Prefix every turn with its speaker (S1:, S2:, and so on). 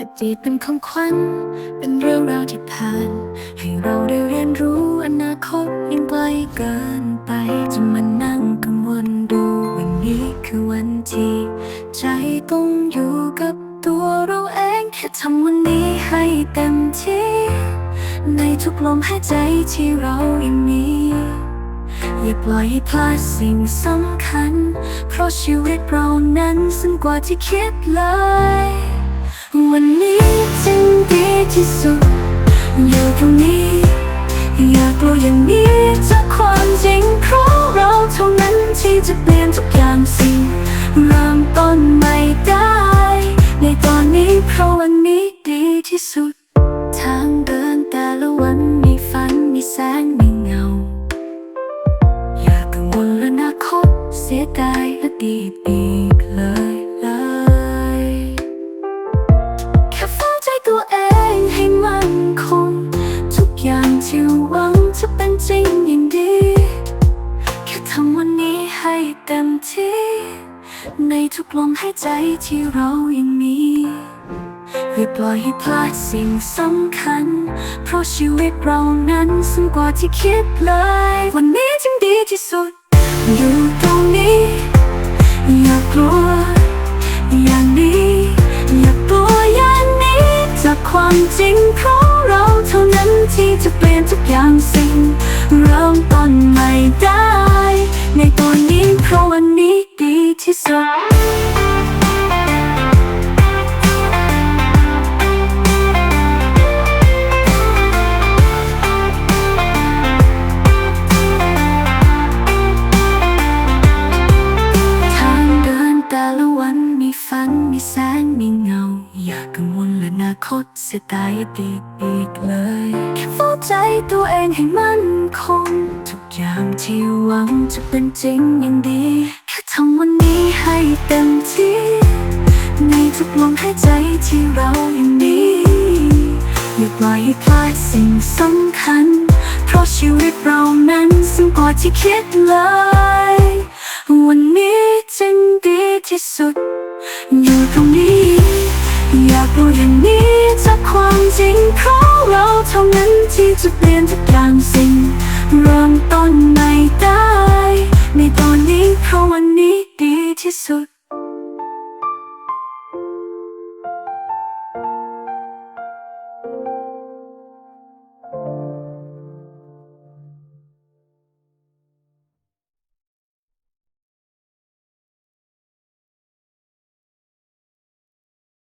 S1: อดีตเป็นของขวัญ เป็นเรื่องราวที่ผ่าน ให้เราได้เรียนรู้อนาคตยังไกลเกินไปจะมานั่งกังวลดูวันนี้คือวันที่ ใจต้องอยู่กับตัวเราเองแค่ทำวันนี้ให้เต็มที่ ในทุกลมหายใจที่เรายังมีอย่าปล่อยให้พลาดสิ่งสำคัญ เพราะชีวิตเรานั้นสั้นกว่าที่คิดเลย วันนี้จึงดีที่สุด อยู่ตรงนี้ อย่ากลัวอย่างนี้จากความจริงเพราะเราเท่านั้นที่จะเปลี่ยนทุกอย่างสิ่งเริ่มต้นใหม่ได้ ในตอนนี้เพราะวันนี้ดีที่สุด ทางเดินแต่ละวันมีฝันมีแสงมีเงา อย่ากังวลอนาคตเสียดายและดีอี ให้เต็มที่ ในทุกลมหายใจที่เรายังมีอย่าปล่อยให้พลาดสิ่งสำคัญ เพราะชีวิตเรานั้นสั้นกว่าที่คิดเลย วันนี้จึงดีที่สุด อยู่ตรงนี้ อย่ากลัว อย่างนี้ อย่ากลัวอย่างนี้จากความจริงเพราะเราเท่านั้นที่จะเปลี่ยนทุกอย่างสิ่ง เริ่มต้นใหม่ได้ ฝันมีแสงมีเงา อย่ากังวลและอนาคตเสียดายอดีอีกเลยแค่เฝ้าใจตัวเองให้มั่นคง ทุกอย่างที่หวังจะเป็นจริงอย่างดี แค่ทำวัน ให้เต็มที่ ในทุกลมหายใจที่เรายังมีอย่าปล่อยให้พลาดสิ่งสำคัญ เพราะชีวิตเรานั้นสั้นกว่าที่คิดเลย วันนี้จึงดีที่สุด อยู่ตรงนี้ อยากรู้อย่างนี้จากความจริงเพราะเราเท่านั้นที่จะเปลี่ยนทุกอย่างสิ่ง